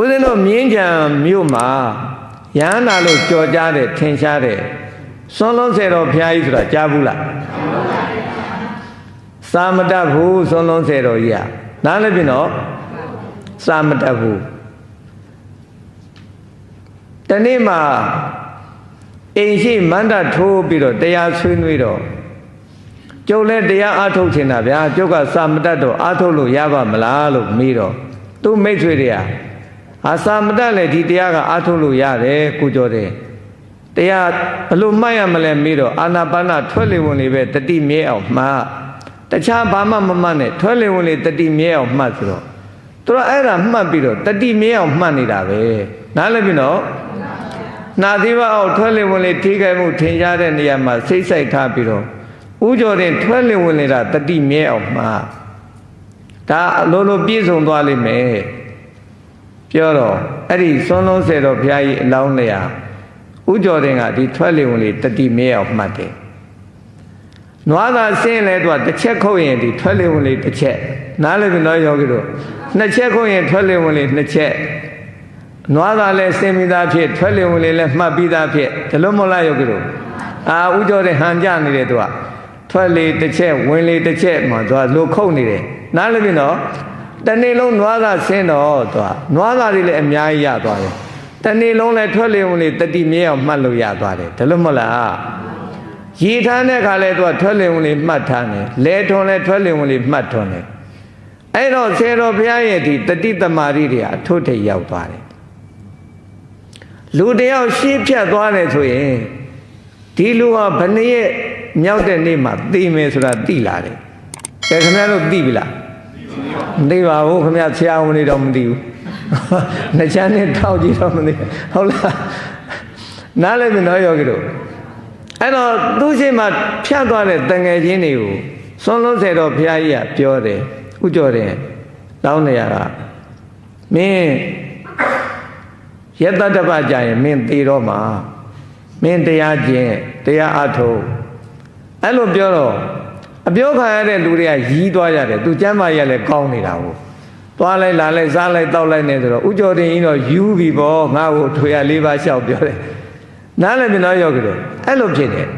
ဦးဇင်းတို့မြင်းကြံမြို့မှာရဟန္တာလို့ကြော်ကြားတဲ့ထင်ရှားတဲ့စွန်းလုံးစေတော်ဘုရားကြီးဆိုတာကြားဘူးလားစာမတတ်ဘူးစွန်းလုံးစေတော်ကြီးอ่ะနားလည်းပြင်တော့စာမတတ်ဘူးတနေ့မှာအိမ်ရှိမန္တထိုးပြီးတော့တရားဆွေးနွေးတော့ကျုပ်လည်းတရားအားထုတ်ချင်တာဗျာကျုပ်ကစာမတတ်တော့အားထုတ်လို့ရပါမလားလို့မေးတော့သူမိတ်ဆွေတွေက အာစာမတတ်လည်းဒီတရားကအားထုတ်လို့ရတယ်ကိုကြောတယ်တရားဘလို့မှတ်ရမလဲမေးတော့အာနာပါနထွက်လေဝင်လေပဲတတိမြဲအောင်မှားတခြားဘာမှမမှတ်နဲ့ထွက်လေဝင်လေတတိမြဲအောင်မှတ်ဆိုတော့သူတို့အဲ့ဒါမှတ်ပြီးတော့တတိမြဲအောင်မှတ်နေတာပဲနားလည်ပြီနော်နာသီဝအောက်ထွက်လေဝင်လေထိခိုက်မှုထင်ရှားတဲ့နေရာမှာစိတ်ဆိုင်ထားပြီးတော့ဥကြော်တဲ့ထွက်လေဝင်လေတာတတိမြဲအောင်မှတ်ဒါအလိုလိုပြည့်စုံသွားလိမ့်မယ် ပြောတော့အဲ့ဒီစွန်းလုံးစေတော်ဘုရားကြီးအလောင်းလျာဥကြော်တဲ့ကဒီထွက်လေဝင်လေတတိမြဲအောင်မှတ်တယ်နွားသာဆင်းလဲတော့တစ်ချက်ခုတ်ရင်ဒီထွက်လေဝင်လေတစ်ချက်နားလည်းပြီးတော့ယောဂီတို့နှစ်ချက်ခုတ်ရင်ထွက်လေဝင်လေနှစ်ချက်နွားသာလည်းဆင်းပြီးသားဖြစ်ထွက်လေဝင်လေလည်းမှတ်ပြီးသားဖြစ်ဒီလိုမဟုတ်လားယောဂီတို့အာဥကြော်တဲ့ဟန်ကြနေတယ်သူကထွက်လေတစ်ချက်ဝင်လေတစ်ချက်မှသူကလိုခုတ်နေတယ်နားလည်းပြီးတော့ တနေ့လုံးနွားသာဆင်းတော့သူကနွားသာတွေလည်းအများကြီးရသွားတယ်တနေ့လုံးလည်းထွက်လေဝင်လေတတိမြဲအောင်မှတ်လို့ရသွားတယ်ဒါလို့မဟုတ်လားရေထားတဲ့ခါလဲသူကထွက်လေဝင်လေမှတ်ထားတယ်လဲထွန်လဲထွက်လေဝင်လေမှတ်ထွန်တယ်အဲ့တော့ဆယ်တော်ဘုရားရဲ့ဒီတတိတမာရီတွေအထုထိပ်ရောက်သွားတယ်လူတယောက်ရှေ့ဖြတ်သွားတယ်ဆိုရင်ဒီလူဟာဘယ်နှစ်ရက်မြောက်တဲ့နေ့မှာသိမယ်ဆိုတာသိလာတယ်ကဲခင်ဗျားတို့သိပြီလား မသိပါဘူးခင်ဗျားဆရာဝန်တွေတော့မသိဘူးနှစ်ချမ်းနဲ့ထောက်ကြည့်တော့မသိဟုတ်လားနားလည်းမနော်ယောဂီတို့အဲ့တော့သူ့ရှိမှဖြတ်သွားတဲ့တန်ငယ်ချင်းတွေကိုစွန်းလုံးစေတော်ဘုရားကြီးကပြောတယ်ဥကြော်တယ်တောင်းနေရတာမင်းယတတပကြရင်မင်းသေတော့မှာမင်းတရားကျင့်တရားအထုတ်အဲ့လိုပြောတော့ အပြောခံရတဲ့လူတွေကရီးသွားကြတယ်သူကျမ်းမာရလည်းကောင်းနေတာကိုသွားလိုက်လာလိုက်စားလိုက်တောက်လိုက်နေဆိုတော့ဥကြော်တင်ကြီးတော့ယူပြီပေါ့ငါ့ကိုထွေရလေးပါးလျှောက်ပြောတယ်နားလည်းပြန်တော့ရောက်ကြတယ်အဲ့လိုဖြစ်တယ်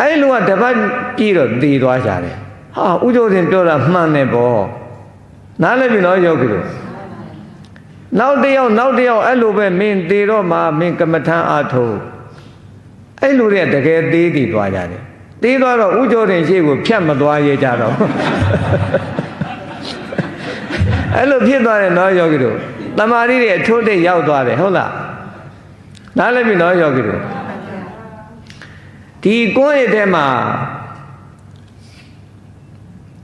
အဲ့လိုကတပတ်ပြည့်တော့သေသွားကြတယ်ဟာဥကြော်တင်ပြောတာမှန်တယ်ပေါ့နားလည်းပြန်တော့ရောက်ကြတယ်နောက်တစ်ယောက်နောက်တစ်ယောက်အဲ့လိုပဲမင်းသေတော့မှမင်းကမ္မထမ်းအားထုတ်အဲ့လိုတဲ့တကယ်သေးတည်သွားကြတယ် သေးသွားတော့ဥကြောတင်ရှိကိုဖြတ်မသွားရကြတော့အဲ့လိုဖြစ်သွားတယ်နော်ယောဂီတို့တမာရီတွေအထိုးတိတ်ရောက်သွားတယ်ဟုတ်လားနားလည်ပြီနော်ယောဂီတို့ဒီကွန်းရတဲ့မှာ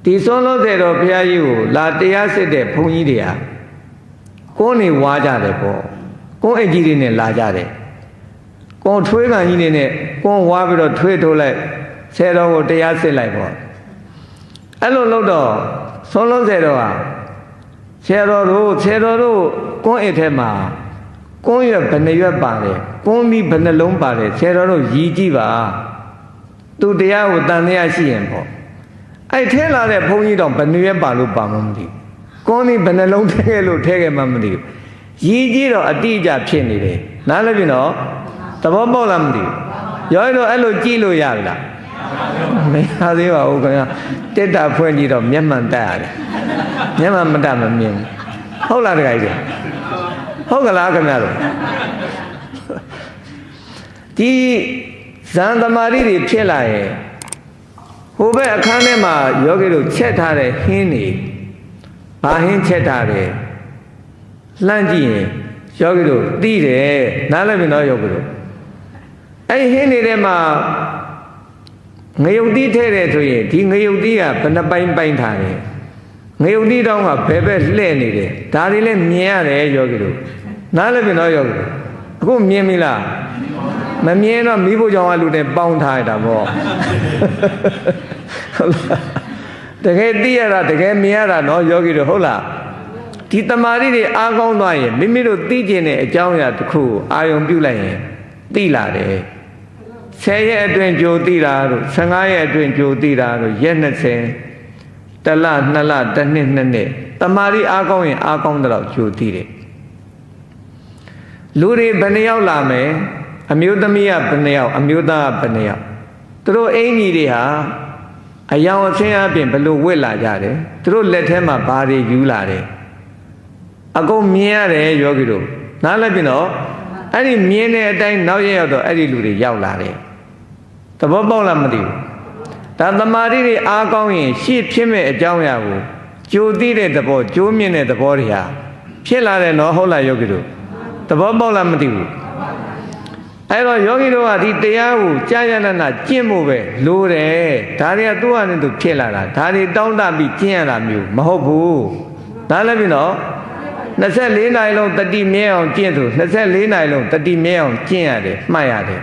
ဒီစွန်းလို့တဲ့တော့ဘုရားကြီးကိုလာတရားစစ်တဲ့ဘုန်းကြီးတွေဟာကွန်းနေဝါကြတယ်ပေါ့ကွန်းအကြီးတွေနဲ့လာကြတယ်ကွန်းထွေးကန်ကြီးတွေနဲ့ကွန်းဝါပြီးတော့ထွေးထိုးလိုက် ဆယ်တော်ကိုတရားစစ်လိုက်ပေါ့အဲ့လိုလုပ်တော့ဆုံးလုံးဆယ်တော်ဟာဆယ်တော်တို့ဆယ်တော်တို့ကွန်းအိတ်ထဲမှာကွန်းရွက်ဘယ်နှရွက်ပါတယ်ကွန်းပြီးဘယ်နှလုံးပါတယ်ဆယ်တော်တို့ရည်ကြည့်ပါသူတရားကိုတန်တရားရှိရင်ပေါ့အဲ့ထဲလာတဲ့ဘုန်းကြီးတော့ဘယ်နှရွက်ပါလို့ပါမှမသိကွန်းပြီးဘယ်နှလုံးထဲခဲ့လို့ထဲခဲ့မှမသိဘူးရည်ကြည့်တော့အတိအကျဖြစ်နေတယ်နားလည်းပြင်တော့သဘောပေါက်လားမသိဘူးရောရတော့အဲ့လိုကြည့်လို့ရပြီလား မရသေးပါဘူးခင်ဗျာတက်တာဖွင့်ကြည့်တော့မျက်မှန်တက်ရတယ်မျက်မှန်မတက်မမြင်ဟုတ်လားတခါကြီးဟုတ်ကလားခင်ဗျာတို့ဒီဇန်သမารီတွေဖြစ်လာရင်ဟိုဘက်အခန်းထဲမှာယောဂီတို့ချက်ထားတဲ့ဟင်းတွေဘာဟင်းချက်ထားတယ်လှမ်းကြည့်ရင်ယောဂီတို့သိတယ်နားလည်ပြီနော်ယောဂီတို့အဲ့ဟင်းတွေထဲမှာ ငရုတ်တိထဲတယ်ဆိုရင်ဒီငရုတ်တိကဘယ်နှပိုင်းပိုင်းထားတယ်ငရုတ်တိတောင်းကဘယ်ဘက်လှဲ့နေတယ်ဒါတွေလည်းမြင်ရတယ်ယောဂီတို့နားလည်းပြင်တော့ယောဂီအခုမြင်ပြီလားမမြင်တော့မိဖို့ကြောင့်အလူနဲ့ပေါင်းထားရတာပေါ့ဟုတ်လားတကယ်သိရတာတကယ်မြင်ရတာနော်ယောဂီတို့ဟုတ်လားဒီတမာရီတွေအားကောင်းသွားရင်မိမိတို့သိကျင်တဲ့အကြောင်းအရာတစ်ခုကိုအာယုံပြုလိုက်ရင်သိလာတယ် 10ရက်အတွင်းကြိုသိတာတို့15ရက်အတွင်းကြိုသိတာတို့ရက်20တလ2လတစ်နှစ်နှစ်နှစ်တမာရီအားကောင်းရင်အားကောင်းတဲ့တော့ကြိုသိတယ်လူတွေဘယ်နှယောက်လာမယ်အမျိုးသမီးကဘယ်နှယောက်အမျိုးသားကဘယ်နှယောက်သူတို့အင်ကြီးတွေဟာအယောင်အဆင်းအပြင်ဘယ်လိုဝစ်လာကြတယ်သူတို့လက်ထဲမှာဘာတွေယူလာတယ်အကုန်မြင်ရတယ်ယောဂီတို့နားလည်ပြီနော် အဲ့ဒီမြင်တဲ့အတိုင်းနောက်ရရောက်တော့အဲ့ဒီလူတွေရောက်လာတယ်သဘောပေါက်လားမသိဘူးဒါသမာဓိတွေအားကောင်းရင်ရှေ့ဖြစ်မဲ့အကြောင်းအရာကိုကြိုသိတဲ့သဘောကြိုးမြင့်တဲ့သဘောတွေဟာဖြစ်လာတယ်နော်ဟုတ်လားယောဂီတို့သဘောပေါက်လားမသိဘူးအဲ့တော့ယောဂီတို့ကဒီတရားကိုကြာရနာနာကျင့်ဖို့ပဲလိုတယ်ဒါတွေကသူ့ဟာနဲ့သူဖြစ်လာတာဒါတွေတောင်းတပြီးကျင့်ရတာမျိုးမဟုတ်ဘူးနားလည်ပြီနော် 24နာရီလုံးတတိမြဲအောင်ကျင့်သူ24နာရီလုံးတတိမြဲအောင်ကျင့်ရတယ်မှတ်ရတယ်